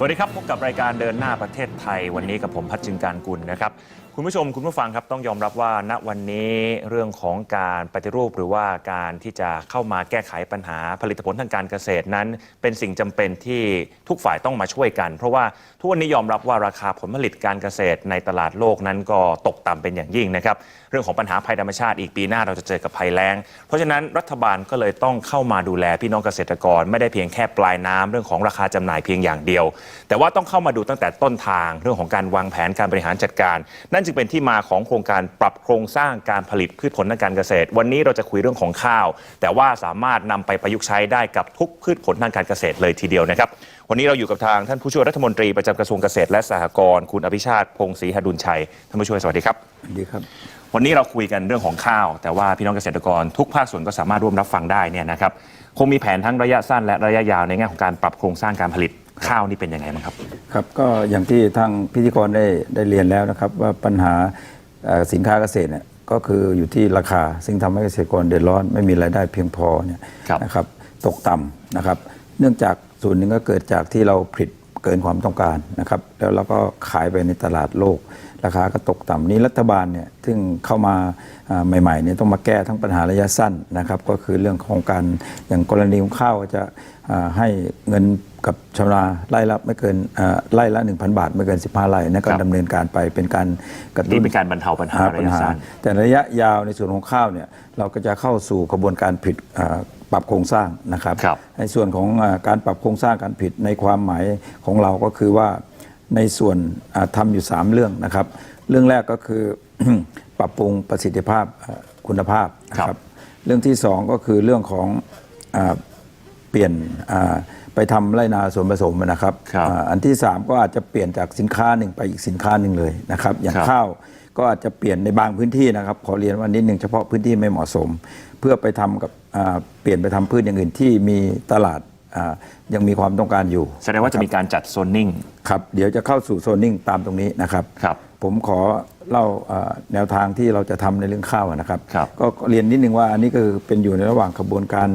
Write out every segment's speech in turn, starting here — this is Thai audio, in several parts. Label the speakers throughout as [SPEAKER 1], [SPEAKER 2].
[SPEAKER 1] สวัสดีครับพบกับรายการเดินหน้าประเทศไทยวันนี้กับผมพัชจึงการกุลนะครับคุณผู้ชมคุณผู้ฟังครับต้องยอมรับว่าณวันนี้เรื่องของการปฏิรูปหรือว่าการที่จะเข้ามาแก้ไขปัญหาผลิตผลทางการเกษตรนั้น เป็นสิ่งจำเป็นที่ทุกฝ่ายต้องมาช่วยกัน เพราะว่าทุกวันนี้ยอมรับว่าราคาผลผลิตการเกษตรในตลาดโลกนั้นก็ตกต่ำเป็นอย่างยิ่งนะครับเรื่องของปัญหาภัยธรรมชาติอีกปีหน้าเราจะเจอกับภัยแล้ง เพราะฉะนั้นรัฐบาลก็เลยต้องเข้ามาดูแลพี่น้องเกษตรกร ไม่ได้เพียงแค่ปลายน้ำเรื่องของราคาจำหน่ายเพียงอย่างเดียวแต่ว่าต้องเข้ามาดูตั้งแต่ต้นทางเรื่องของการวางแผนการบริหารจัดการ นั่นจึงเป็นที่มาของโครงการปรับโครงสร้างการผลิตพืชผลทางการเกษตร วันนี้เราจะคุยเรื่องของข้าว แต่ว่าสามารถนำไปประยุกต์ใช้ได้กับทุกพืชผลทางการเกษตรเลยทีเดียวนะครับวันนี้เราอยู่กับทางท่านผู้ช่วยรัฐมนตรีประจำกระทรวงเกษตรและสหกรณ์คุณอภิชาติพงศรีหดุลชัยท่านผู้ช่วยสวัสดีครับ
[SPEAKER 2] ดีครับ
[SPEAKER 1] วันนี้เราคุยกันเรื่องของข้าว แต่ว่าพี่น้องเกษตรกรทุกภาคส่วนก็สามารถร่วมรับฟังได้เนี่ยนะครับคงมีแผนทั้งระยะสั้นและระยะยาวในแง่ของการปรับโครงสร้างการผลิต ข้าวนี่เป็นยังไงบ้างครับ
[SPEAKER 2] ครับก็อย่างที่ทางพิธีกรได้ได้เรียนแล้วนะครับ ว่าปัญหาเอ่อสินค้าเกษตรเนี่ยก็คืออยู่ที่ราคา ซึ่งทำให้เกษตรกรเดือดร้อนไม่มีรายได้เพียงพอเนี่ย
[SPEAKER 1] ครับ
[SPEAKER 2] นะครับตกต่ำนะครับ เนื่องจากส่วนหนึ่งก็เกิดจากที่เราผลิตเกินความต้องการนะครับ แล้วเราก็ขายไปในตลาดโลก ราคาก็ตกต่ำนี้รัฐบาลเนี่ยซึ่งเข้ามาอ่าใหม่ๆเนี่ยต้องมาแก้ทั้งปัญหาระยะสั้นนะครับก็คือเรื่องของการอย่างกรณีของข้าวจะอ่าให้เงินกับชาวนาไร่ละไม่เกินอ่าไร่ละ 1,000 บาท ไม่เกิน 15ไร่นั่นก็
[SPEAKER 1] ครับ
[SPEAKER 2] ดำเนินการไปเป็นการกระตุ้
[SPEAKER 1] นี่
[SPEAKER 2] น
[SPEAKER 1] เป็นการบรรเทาปัญหา
[SPEAKER 2] หา
[SPEAKER 1] ระ
[SPEAKER 2] ปัญ
[SPEAKER 1] ยะ
[SPEAKER 2] หา
[SPEAKER 1] สั้น
[SPEAKER 2] แต่ระยะยาวในส่วนของข้าวเนี่ยเราก็จะเข้าสู่กระบวนการผิดอ่าปรับโครงสร้างนะครับ
[SPEAKER 1] ครับ
[SPEAKER 2] ในส่วนของอาการปรับโครงสร้างการผิดในความหมายของเราก็คือว่า ในส่วนอ่าทำอยู่ 3 เรื่องนะครับ เรื่องแรกก็คือปรับปรุงประสิทธิภาพอ่าคุณภาพนะค
[SPEAKER 1] ครั
[SPEAKER 2] รับบเรื่องที่ 2 ก็คือเรื่องของอาเปลี่ยนอ่าไปทำไรนาส่วนผสมนะครับ
[SPEAKER 1] ครับ
[SPEAKER 2] อ่าอันที่ 3 ก็อาจจะเปลี่ยนจากสินค้าหนึ่งไปอีกสินค้าหนึ่งเลยนะครับ อย่าง
[SPEAKER 1] ครับ
[SPEAKER 2] ข้าวก็อาจจะเปลี่ยนในบางพื้นที่นะครับ ขอเรียนว่านิดหนึ่งเฉพาะพื้นที่ไม่เหมาะสม เพื่อไปทำกับอ่าเปลี่ยนไปทำพืชอย่างอื่นที่มีตลาดอ่า ยังมีความต้องการอยู่
[SPEAKER 1] แสดงว่าจะมีการจัดโซนนิ่ง
[SPEAKER 2] ครับเดี๋ยวจะเข้าสู่โซนนิ่งตามตรงนี้นะครับ
[SPEAKER 1] ครับ
[SPEAKER 2] ผมขอเล่าเอ่อแนวทางที่เราจะทำในเรื่องข้าวนะครับ
[SPEAKER 1] ครับ
[SPEAKER 2] ก็เรียนนิดนึงว่าอันนี้ก็คือเป็นอยู่ในระหว่างกระบวนการ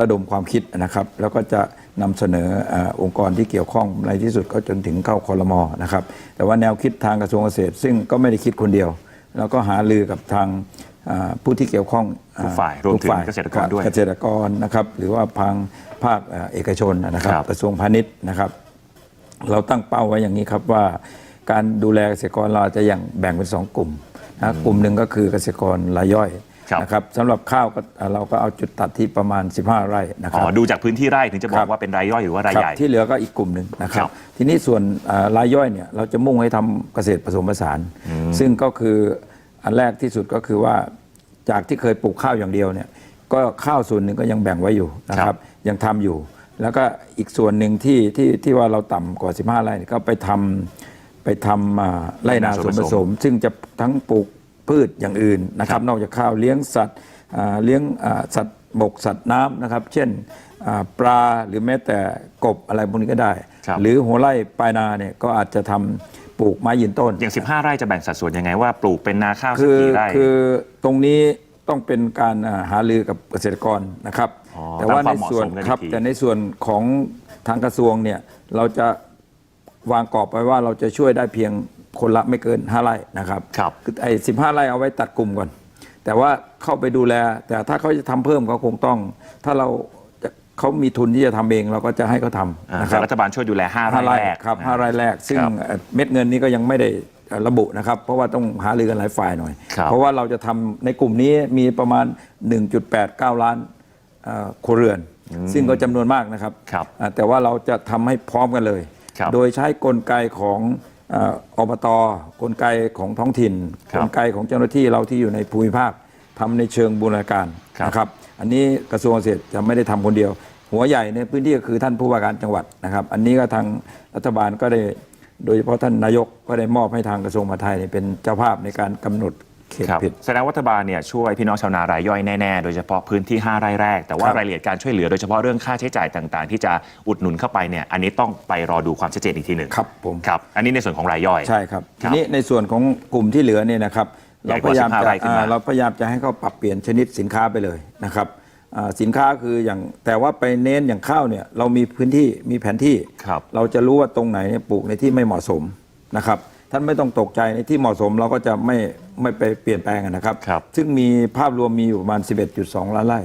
[SPEAKER 2] ระดมความคิดนะครับ แล้วก็จะนำเสนอเออองค์กรที่เกี่ยวข้องในที่สุดก็จนถึงเข้าคอรมอนะครับ แต่ว่าแนวคิดทางกระทรวงเกษตร ซึ่งก็ไม่ได้คิดคนเดียว แล้วก็หาลือกับทางอ่า ผู้ที่เกี่ยวข้องอ่
[SPEAKER 1] ทุกฝ่ายรวมถึง
[SPEAKER 2] ทุ
[SPEAKER 1] เกษตรกรด้วย
[SPEAKER 2] เกษตรกรนะครับ หรือว่าทางภาคเอ่อเอกชนนะครับ
[SPEAKER 1] ครับ
[SPEAKER 2] กระทรวงพาณิชย์นะครับ เราตั้งเป้าไว้อย่างนี้ครับว่า การดูแลเกษตรกรเราจะอย่างแบ่งเป็นสองกลุ่มนะกลุ่มหนึ่งก็คือเกษตรกรรายย่อย
[SPEAKER 1] ครับ
[SPEAKER 2] นะครับสำหรับข้าวก็เอ่อเราก็เอาจุดตัดที่ประมาณ 15 ไร่นะค
[SPEAKER 1] อ๋
[SPEAKER 2] รั
[SPEAKER 1] อบดูจากพื้นที่ไร่ถึงจะบอ
[SPEAKER 2] ครั
[SPEAKER 1] ก
[SPEAKER 2] บ
[SPEAKER 1] ว่าเป็นรายย่อยหรือว่าราย
[SPEAKER 2] ครับ
[SPEAKER 1] ใหญ่
[SPEAKER 2] ที่เหลือก็อีกกลุ่มหนึ่งนะค
[SPEAKER 1] ครั
[SPEAKER 2] รับ
[SPEAKER 1] บ
[SPEAKER 2] ทีนี้ส่วนเอ่อรายย่อยเนี่ยเราจะมุ่งให้ทำเกษตรผสมผสาน ซึ่งก็คือ อันแรกที่สุดก็คือว่าจากที่เคยปลูกข้าวอย่างเดียวเนี่ยก็ข้าวส่วนหนึ่งก็ยังแบ่งไว้อยู่นะค
[SPEAKER 1] ครั
[SPEAKER 2] รับบยังทำอยู่ แล้วก็อีกส่วนหนึ่งที่ที่ที่ว่าเราต่ำกว่า 15 ไร่เนี่ยก็ไปทำไปทำอ่าไร่นาส่วนผสม ซึ่งจะทั้งปลูกพืชอย่างอื่นนะครับ นอกจากข้าวเลี้ยงสัตว์อ่าเลี้ยงอ่าสัตว์บกสัตว์น้ำนะครับ เช่นอ่าปลาหรือแม้แต่กบอะไรพวกนี้ก็ได้
[SPEAKER 1] ครับ
[SPEAKER 2] หรือหัวไร่ปลายนาเนี่ยก็อาจจะทำ ปลูกไม้ยืนต้น
[SPEAKER 1] อย่าง 15 ไร่จะแบ่งสัดส่วนยังไงว่าปลูกเป็นนาข้าวสั
[SPEAKER 2] คื
[SPEAKER 1] ก
[SPEAKER 2] อ
[SPEAKER 1] กี่ไร่
[SPEAKER 2] คือตรงนี้ต้องเป็นการอ่าหารือกับเกษตรกรนะครับ
[SPEAKER 1] อ๋อ
[SPEAKER 2] แต่ว่า
[SPEAKER 1] ตาม
[SPEAKER 2] ใน
[SPEAKER 1] ความเหมาะ
[SPEAKER 2] ส่วน
[SPEAKER 1] สมกัน
[SPEAKER 2] ครับ
[SPEAKER 1] อีกที
[SPEAKER 2] แต่ในส่วนของทางกระทรวงเนี่ยเราจะวางกรอบไปว่าเราจะช่วยได้เพียงคนละไม่เกิน 5 ไร่นะครับ
[SPEAKER 1] ครับ
[SPEAKER 2] อไอ้สิไร่เอาไว้ตัดกลุ่มก่อน แต่ว่าเข้าไปดูแล แต่ถ้าเขาจะทำเพิ่มเขาคงต้อง ถ้าเราจะ เขามีทุนที่จะทำเองเราก็จะให้เขาทำ
[SPEAKER 1] อ่า
[SPEAKER 2] นะค
[SPEAKER 1] แต่
[SPEAKER 2] รับ
[SPEAKER 1] รัฐบาลช่วยดูแล5
[SPEAKER 2] ห้า
[SPEAKER 1] ไร่
[SPEAKER 2] ไร่
[SPEAKER 1] แรก
[SPEAKER 2] ครับห้าไร่แรก ซึ่ง
[SPEAKER 1] ครับ
[SPEAKER 2] เอ่อเม็ดเงินนี้ก็ยังไม่ได้เอ่อระบุนะครับ เพราะว่าต้องหารือกันหลายฝ่ายหน่อย
[SPEAKER 1] ครับ
[SPEAKER 2] เพราะว่าเราจะทำในกลุ่มนี้มีประมาณ 1.89 ล้านเอ่อครัวเรือน ซึ่งก็จำนวนมากนะครับ
[SPEAKER 1] ครับ
[SPEAKER 2] อ่าแต่ว่าเราจะทำให้พร้อมกันเลย
[SPEAKER 1] ครับ
[SPEAKER 2] โดยใช้กลไกของเอ่ออบตกลไกของท้องถิ่น
[SPEAKER 1] ครั
[SPEAKER 2] ก
[SPEAKER 1] บ
[SPEAKER 2] ลไกของเจ้าหน้าที่เราที่อยู่ในภูมิภาค ทำในเชิงบูรณาการ
[SPEAKER 1] ครับ
[SPEAKER 2] นะครับอันนี้กระทรวงเกษตรจะไม่ได้ทำคนเดียว หัวใหญ่ในพื้นที่ก็คือท่านผู้ว่าการจังหวัดนะครับ อันนี้ก็ทางรัฐบาลก็ได้โดยเฉพาะท่านนายกก็ได้มอบให้ทางกระทรวงมหาดไทยเนี่ยเป็นเจ้าภาพในการกำหนดเขต
[SPEAKER 1] ครับ
[SPEAKER 2] ผิด
[SPEAKER 1] แสดงว่ารัฐบาลเนี่ยช่วยพี่น้องชาวนารายย่อยแน่ ๆ โดยเฉพาะพื้นที่ 5 ไร่แรก แต่ว่า
[SPEAKER 2] ครับ
[SPEAKER 1] รายละเอียดการช่วยเหลือโดยเฉพาะเรื่องค่าใช้จ่ายต่างๆ ที่จะอุดหนุนเข้าไปเนี่ยอันนี้ต้องไปรอดูความชัดเจนอีกทีหนึ่ง
[SPEAKER 2] ครับผม
[SPEAKER 1] ครับอันนี้ในส่วนของรายย่อย
[SPEAKER 2] ใช่ครับ
[SPEAKER 1] ครั
[SPEAKER 2] ที
[SPEAKER 1] บ
[SPEAKER 2] นี้ในส่วนของกลุ่มที่เหลือเนี่ยนะครับ
[SPEAKER 1] ใหญ่
[SPEAKER 2] เรา
[SPEAKER 1] กว่า
[SPEAKER 2] พยายาม
[SPEAKER 1] 15
[SPEAKER 2] จะ
[SPEAKER 1] ไร่ขึ้นมา
[SPEAKER 2] อ่าเราพยายามจะให้เขาปรับเปลี่ยนชนิดสินค้าไปเลยนะครับอ่าสินค้าคืออย่างแต่ว่าไปเน้นอย่างข้าวเนี่ยเรามีพื้นที่มีแผนที่
[SPEAKER 1] ครับ
[SPEAKER 2] เราจะรู้ว่าตรงไหนเนี่ยปลูกในที่ไม่เหมาะสมนะครับท่านไม่ต้องตกใจในที่เหมาะสมเราก็จะไม่ไม่ไปเปลี่ยนแปลงอะนะครับ
[SPEAKER 1] ครับ
[SPEAKER 2] ซึ่งมีภาพรวมมีอยู่ประมาณ 11.2 ล้านไร่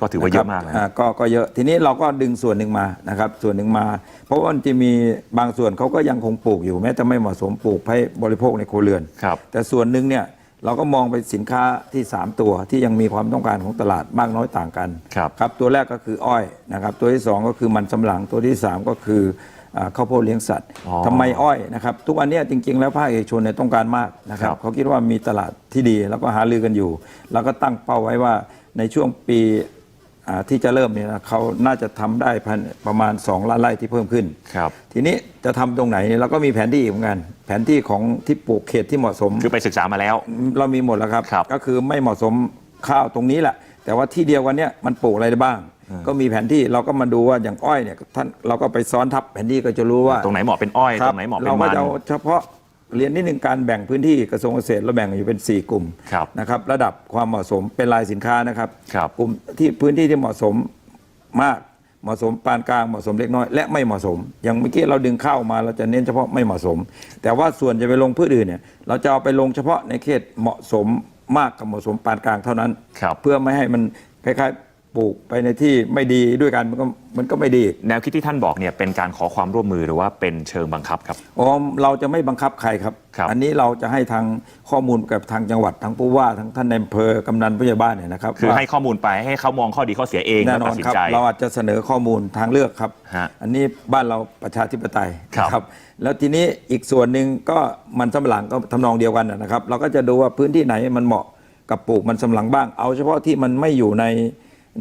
[SPEAKER 1] ก็ถือว่าเยอะมากนะ
[SPEAKER 2] อ่ก็ก็เยอะทีนี้เราก็ดึงส่วนหนึ่งมานะครับส่วนหนึ่งมา เพราะว่ามันจะมีบางส่วนเขาก็ยังคงปลูกอยู่แม้จะไม่เหมาะสมปลูกให้บริโภคในครัวเรือน
[SPEAKER 1] ครับ
[SPEAKER 2] แต่ส่วนหนึ่งเนี่ย เราก็มองไปสินค้าที่ 3 ตัวที่ยังมีความต้องการของตลาดมากน้อยต่างกัน
[SPEAKER 1] ครับ
[SPEAKER 2] ครับตัวแรกก็คืออ้อยนะครับตัวที่ 2 ก็คือมันสำปะหลังตัวที่ 3 ก็คืออ่าข้าวโพดเลี้ยงสัตว์
[SPEAKER 1] อ๋อ
[SPEAKER 2] ทำไมอ้อยนะครับทุกวันเนี้จริง ๆ แล้วภาคเอกชนเนี่ยต้องการมากนะครั
[SPEAKER 1] ครับบ
[SPEAKER 2] เขาคิดว่ามีตลาดที่ดีแล้วก็หาลือกันอยู่ แล้วก็ตั้งเป้าไว้ว่าในช่วงปีอ่า ที่จะเริ่มเนี่ยนะเขาน่าจะทำได้พันประมาณ 2 ล้านไร่ที่เพิ่มขึ้น
[SPEAKER 1] ครับ
[SPEAKER 2] ทีนี้จะทำตรงไหนเราก็มีแผนที่อีกเหมือนกันแผนที่ของที่ปลูกเขตที่เหมาะสม
[SPEAKER 1] คือไปศึกษามาแล้ว
[SPEAKER 2] เรามีหมดแล้วครับ
[SPEAKER 1] ครับ
[SPEAKER 2] ก็คือไม่เหมาะสมข้าวตรงนี้แหละ แต่ว่าที่เดียวกันเนี้ยมันปลูกอะไรได้บ้าง ก็มีแผนที่เราก็มาดูว่าอย่างอ้อยเนี่ยท่านเราก็ไปซ้อนทับแผนที่ก็จะรู้ว่า
[SPEAKER 1] ตรงไหนเหมาะเป็นอ้อย
[SPEAKER 2] ค
[SPEAKER 1] ต
[SPEAKER 2] บ
[SPEAKER 1] รงไหนเหมาะเป็น
[SPEAKER 2] เราก็
[SPEAKER 1] มัน
[SPEAKER 2] จะเอาเฉพาะ เรียนนิดนึงการแบ่งพื้นที่กระทรวงเกษตรเราแบ่งอยู่เป็น 4 กลุ่ม
[SPEAKER 1] ครับ
[SPEAKER 2] นะครับระดับความเหมาะสมเป็นรายสินค้านะครับ
[SPEAKER 1] ครับ
[SPEAKER 2] กลุ่มที่พื้นที่ที่เหมาะสมมากเหมาะสมปานกลางเหมาะสมเล็กน้อยและไม่เหมาะสม อย่างเมื่อกี้เราดึงข้าวมาเราจะเน้นเฉพาะไม่เหมาะสม แต่ว่าส่วนจะไปลงพืชอื่นเนี่ยเราจะเอาไปลงเฉพาะในเขตเหมาะสมมากกับเหมาะสมปานกลางเท่านั้น
[SPEAKER 1] ครับ
[SPEAKER 2] เพื่อไม่ให้มันคล้ายๆ ปลูกไปในที่ไม่ดีด้วยกันมันก็มันก็ไม่ดี
[SPEAKER 1] แนวคิดที่ท่านบอกเนี่ยเป็นการขอความร่วมมือหรือว่าเป็นเชิงบังคับครับ
[SPEAKER 2] อ๋อเราจะไม่บังคับใครครับ
[SPEAKER 1] ครับ
[SPEAKER 2] อันนี้เราจะให้ทางข้อมูลกับทางจังหวัดทางผู้ว่าทางท่านในอำเภอกำนันผู้ใหญ่บ้านเนี่ยนะครับ
[SPEAKER 1] คือ
[SPEAKER 2] ว่า
[SPEAKER 1] ให้ข้อมูลไปให้เขามองข้อดีข้อเสียเอง
[SPEAKER 2] แน่
[SPEAKER 1] แล้ว
[SPEAKER 2] นอ
[SPEAKER 1] ตัด
[SPEAKER 2] น
[SPEAKER 1] สิน
[SPEAKER 2] ครับ
[SPEAKER 1] ใจ
[SPEAKER 2] เราอาจจะเสนอข้อมูลทางเลือกครับ
[SPEAKER 1] ฮะ
[SPEAKER 2] อันนี้บ้านเราประชาธิปไตย
[SPEAKER 1] ครับ
[SPEAKER 2] นะแล้วทีนี้อีกส่วนหนึ่งก็มันสำปะหลังก็ทำนองเดียวกันนะครับ เราก็จะดูว่าพื้นที่ไหนมันเหมาะกับปลูกมันสำปะหลังบ้าง เอาเฉพาะที่มันไม่อยู่ใน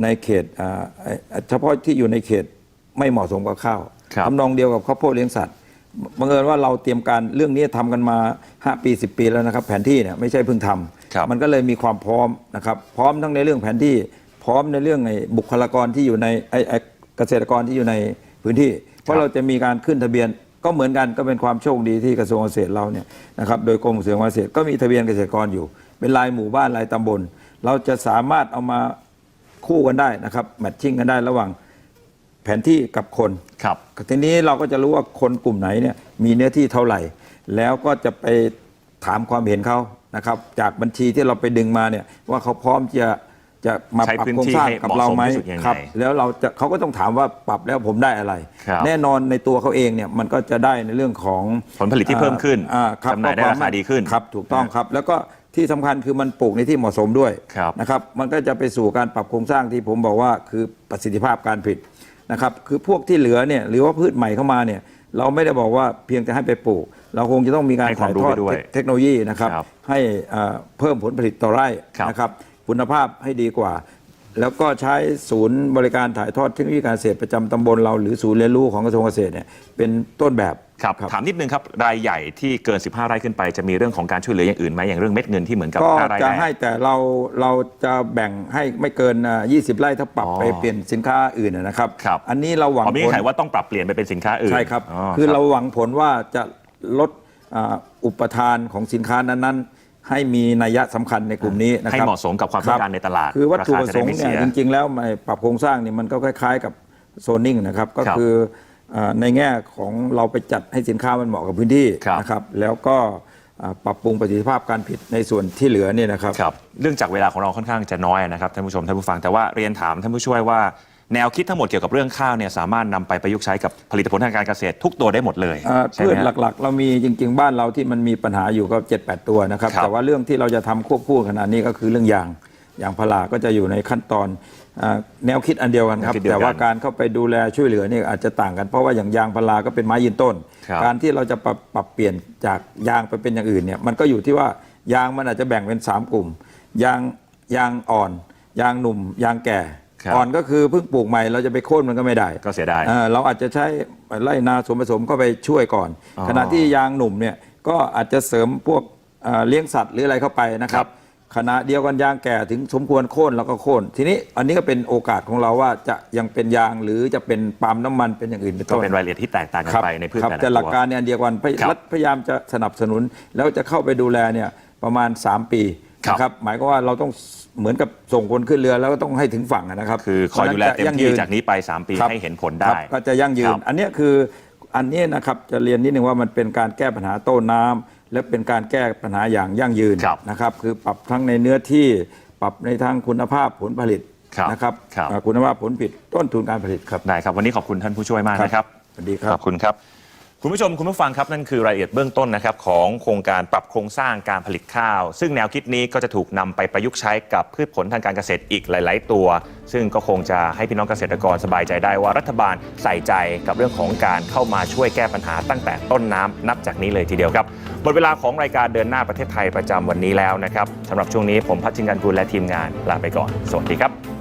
[SPEAKER 2] ในเขตอ่าเอ่อเฉพาะที่อยู่ในเขตไม่เหมาะสมกับข้าว
[SPEAKER 1] ครับ
[SPEAKER 2] ทำนองเดียวกับข้าวโพดเลี้ยงสัตว์บังเอิญว่าเราเตรียมการเรื่องนี้ทำกันมา 5 ปี 10 ปีแล้วนะครับ แผนที่เนี่ยไม่ใช่เพิ่งทำ
[SPEAKER 1] ครับ
[SPEAKER 2] มันก็เลยมีความพร้อมนะครับพร้อมทั้งในเรื่องแผนที่พร้อมในเรื่องไอ้บุคลากรที่อยู่ในไอ้ไอ้เกษตรกรที่อยู่ในพื้นที่ เพราะเราจะมีการขึ้นทะเบียนก็เหมือนกันก็เป็นความโชคดีที่กระทรวงเกษตรเราเนี่ยนะครับโดยกรมส่งเสริมการเกษตรก็มีทะเบียนเกษตรกรอยู่ เป็นรายหมู่บ้านรายตำบล เราจะสามารถเอามา คู่กันได้นะครับแมทชิ่งกันได้ระหว่างแผนที่กับคน
[SPEAKER 1] ครับ
[SPEAKER 2] ทีนี้เราก็จะรู้ว่าคนกลุ่มไหนเนี่ยมีเนื้อที่เท่าไหร่ แล้วก็จะไปถามความเห็นเขานะครับจากบัญชีที่เราไปดึงมาเนี่ยว่าเขาพร้อมจะจะมา
[SPEAKER 1] ใช้
[SPEAKER 2] ปรับ
[SPEAKER 1] พื้น
[SPEAKER 2] โครง
[SPEAKER 1] ที่
[SPEAKER 2] สร้าง
[SPEAKER 1] ให้
[SPEAKER 2] กับเราไหม
[SPEAKER 1] เหมาะสมที่สุดยังไง
[SPEAKER 2] ครับ แล้วเราจะเขาก็ต้องถามว่าปรับแล้วผมได้อะไร
[SPEAKER 1] ครับ
[SPEAKER 2] แน่นอนในตัวเขาเองเนี่ยมันก็จะได้ในเรื่องของ
[SPEAKER 1] ผลผลิตที่เพิ่มขึ้น
[SPEAKER 2] อ่าครับ
[SPEAKER 1] จำหน่ายได้
[SPEAKER 2] ก็
[SPEAKER 1] ราคาดีขึ้น
[SPEAKER 2] ครับ ถูกต้องครับ แล้วก็ ที่สำคัญคือมันปลูกในที่เหมาะสมด้วย
[SPEAKER 1] ครับ
[SPEAKER 2] นะครับ มันก็จะไปสู่การปรับโครงสร้างที่ผมบอกว่าคือประสิทธิภาพการผลิตนะครับ คือพวกที่เหลือเนี่ยหรือว่าพืชใหม่เข้ามาเนี่ยเราไม่ได้บอกว่าเพียงแต่ให้ไปปลูก เราคงจะต้องมีการ
[SPEAKER 1] ให้ความ
[SPEAKER 2] ถ่าย
[SPEAKER 1] รู้
[SPEAKER 2] ทอด
[SPEAKER 1] ไปด้วย
[SPEAKER 2] เทคโนโลยีนะครับ
[SPEAKER 1] ครับ
[SPEAKER 2] ให้อ่าเพิ่มผลผลิตต่อไร่
[SPEAKER 1] ครับ
[SPEAKER 2] นะครับ คุณภาพให้ดีกว่า แล้วก็ใช้ศูนย์บริการถ่ายทอดเทคโนโลยีการเกษตรประจำตำบลเรา หรือศูนย์เรียนรู้ของกระทรวงเกษตรเนี่ยเป็นต้นแบบ
[SPEAKER 1] ครับถามนิดนึงครับรายใหญ่ที่เกิน 15 ไร่ขึ้นไปจะมีเรื่องของการช่วยเหลืออย่างอื่นไหมอย่างเรื่องเม็ดเงินที่เหมือนกับ
[SPEAKER 2] ก็
[SPEAKER 1] ห้าราย
[SPEAKER 2] จะ
[SPEAKER 1] แรก
[SPEAKER 2] ให้แต่เราเราจะแบ่งให้ไม่เกินอ่า20 ไร่ถ้าปรับ
[SPEAKER 1] อ๋อ
[SPEAKER 2] ไปเปลี่ยนสินค้าอื่นนะนะครับ
[SPEAKER 1] ครับ
[SPEAKER 2] อันนี้เราหวัง
[SPEAKER 1] อ๋อมี
[SPEAKER 2] ผล
[SPEAKER 1] เงื่อนไขว่าต้องปรับเปลี่ยนไปเป็นสินค้าอื่น
[SPEAKER 2] ใช่ครับ
[SPEAKER 1] อ
[SPEAKER 2] คือ
[SPEAKER 1] รับ
[SPEAKER 2] เราหวังผลว่าจะลดอ่าอุปทานของสินค้านั้นๆ ให้มีนัยยะสำคัญในกลุ่มนี้นะครับ
[SPEAKER 1] ให้เหมาะสมกับความต้องการในตลาด
[SPEAKER 2] คือวัตถุประสงค์
[SPEAKER 1] ราคาจะได้ไม่เสี
[SPEAKER 2] เนี่ย
[SPEAKER 1] ย
[SPEAKER 2] จริง ๆ แล้วไอ้ปรับโครงสร้างเนี่ยมันก็คล้าย ๆ กับโซนนิ่งนะครับ ก็
[SPEAKER 1] ครับ
[SPEAKER 2] คืออ่า ในแง่ของเราไปจัดให้สินค้ามันเหมาะกับพื้นที่
[SPEAKER 1] ครับ
[SPEAKER 2] นะครับ แล้วก็อ่าปรับปรุงประสิทธิภาพการผลิตในส่วนที่เหลือเนี่ยนะครับ
[SPEAKER 1] ครับเรื่องจากเวลาของเราค่อนข้างจะน้อยนะครับท่านผู้ชมท่านผู้ฟังแต่ว่าเรียนถามท่านผู้ช่วยว่าแนวคิดทั้งหมดเกี่ยวกับเรื่องข้าวเนี่ยสามารถนำไปประยุกต์ใช้กับผลิตผลทางการเกษตรทุกตัวได้หมดเลย
[SPEAKER 2] อ่า
[SPEAKER 1] ใช่
[SPEAKER 2] พื
[SPEAKER 1] ไหม
[SPEAKER 2] ช
[SPEAKER 1] ฮะ
[SPEAKER 2] หลักๆ เรามีจริง ๆ บ้านเราที่มันมีปัญหาอยู่ก็ 7-8 ตัวนะครับ
[SPEAKER 1] ครับ
[SPEAKER 2] แต่ว่าเรื่องที่เราจะทำควบคู่ขณะนี้ก็คือเรื่องยาง ยางพาราก็จะอยู่ในขั้นตอนอาแนวคิดอันเดียวกันครับ
[SPEAKER 1] แนวคิดเดียวกัน
[SPEAKER 2] แต่ว่าการเข้าไปดูแลช่วยเหลือนี่อาจจะต่างกัน เพราะว่าอย่างยางพาราก็เป็นไม้ยืนต้น
[SPEAKER 1] ครับ
[SPEAKER 2] การที่เราจะปรับปรับเปลี่ยนจากยางไปเป็นอย่างอื่นเนี่ยมันก็อยู่ที่ว่ายางมันอาจจะแบ่งเป็น3กลุ่มยางยางอ่อน ยางหนุ่ม ยางแก่
[SPEAKER 1] ครับ
[SPEAKER 2] อ่อนก็คือเพิ่งปลูกใหม่เราจะไปโค่นมันก็ไม่ได้
[SPEAKER 1] ก็เสียดาย
[SPEAKER 2] เอ่อเราอาจจะใช้ไล่นาส่วนผสมเข้าไปช่วยก่อน
[SPEAKER 1] อ๋อ
[SPEAKER 2] ขณะที่ยางหนุ่มเนี่ยก็อาจจะเสริมพวกเอ่อเลี้ยงสัตว์หรืออะไรเข้าไปนะค
[SPEAKER 1] ครั
[SPEAKER 2] รับบ ขณะเดียวกันยางแก่ถึงสมควรโค่นแล้วก็โค่นทีนี้อันนี้ก็เป็นโอกาสของเราว่าจะยังเป็นยางหรือจะเป็นปาล์มน้ำมันเป็นอย่างอื่นเป็น
[SPEAKER 1] ก็
[SPEAKER 2] ต้น
[SPEAKER 1] เป็นรายละเอียดที่แตกต่างกัน
[SPEAKER 2] ครับ
[SPEAKER 1] ไปในพืช
[SPEAKER 2] ครับ
[SPEAKER 1] แต่ละ
[SPEAKER 2] แต่หลัก
[SPEAKER 1] ตัว
[SPEAKER 2] การเนี่ยอันเดียวกันพย
[SPEAKER 1] ครับ
[SPEAKER 2] รัฐพยายามจะสนับสนุน แล้วจะเข้าไปดูแลเนี่ยประมาณ 3 ปี
[SPEAKER 1] ครับ
[SPEAKER 2] นะครับหมายก็ว่าเราต้องเหมือนกับส่งคนขึ้นเรือแล้วก็ต้องให้ถึงฝั่งนะครับ
[SPEAKER 1] คือคอยดูแลเต็มที่จากนี้ไป3ปี
[SPEAKER 2] ครับ
[SPEAKER 1] ให้เห็นผล
[SPEAKER 2] ครั
[SPEAKER 1] ได้
[SPEAKER 2] บก็จะยั่งยื
[SPEAKER 1] ครั
[SPEAKER 2] น
[SPEAKER 1] บ
[SPEAKER 2] อันเนี้ยคืออันเนี้ยนะครับจะเรียนนิดนึงว่ามันเป็นการแก้ปัญหาโต้น้ำ และเป็นการแก้ปัญหาอย่างยั่งยืน
[SPEAKER 1] ครับ
[SPEAKER 2] นะครับ คือปรับทั้งในเนื้อที่ปรับในทางคุณภาพผลผลิต
[SPEAKER 1] ครับ
[SPEAKER 2] นะครับ
[SPEAKER 1] ครับ
[SPEAKER 2] อ่าคุณภาพผลผลิตต้นทุนการผลิตครับ
[SPEAKER 1] ได้ครับ วันนี้ขอบคุณท่านผู้ช่วยมากนะครับ
[SPEAKER 2] สวัสดีครับ
[SPEAKER 1] ขอบคุณครับ คุณผู้ชมคุณผู้ฟังครับนั่นคือรายละเอียดเบื้องต้นนะครับของโครงการปรับโครงสร้างการผลิตข้าว ซึ่งแนวคิดนี้ก็จะถูกนำไปประยุกต์ใช้กับพืชผลทางการเกษตรอีกหลาย ๆ ตัว ซึ่งก็คงจะให้พี่น้องเกษตรกรสบายใจได้ว่ารัฐบาลใส่ใจกับเรื่องของการเข้ามาช่วยแก้ปัญหาตั้งแต่ต้นน้ำนับจากนี้เลยทีเดียวครับหมดเวลาของรายการเดินหน้าประเทศไทยประจำวันนี้แล้วนะครับสำหรับช่วงนี้ผมพัชชิงการกุลและทีมงานลาไปก่อน สวัสดีครับ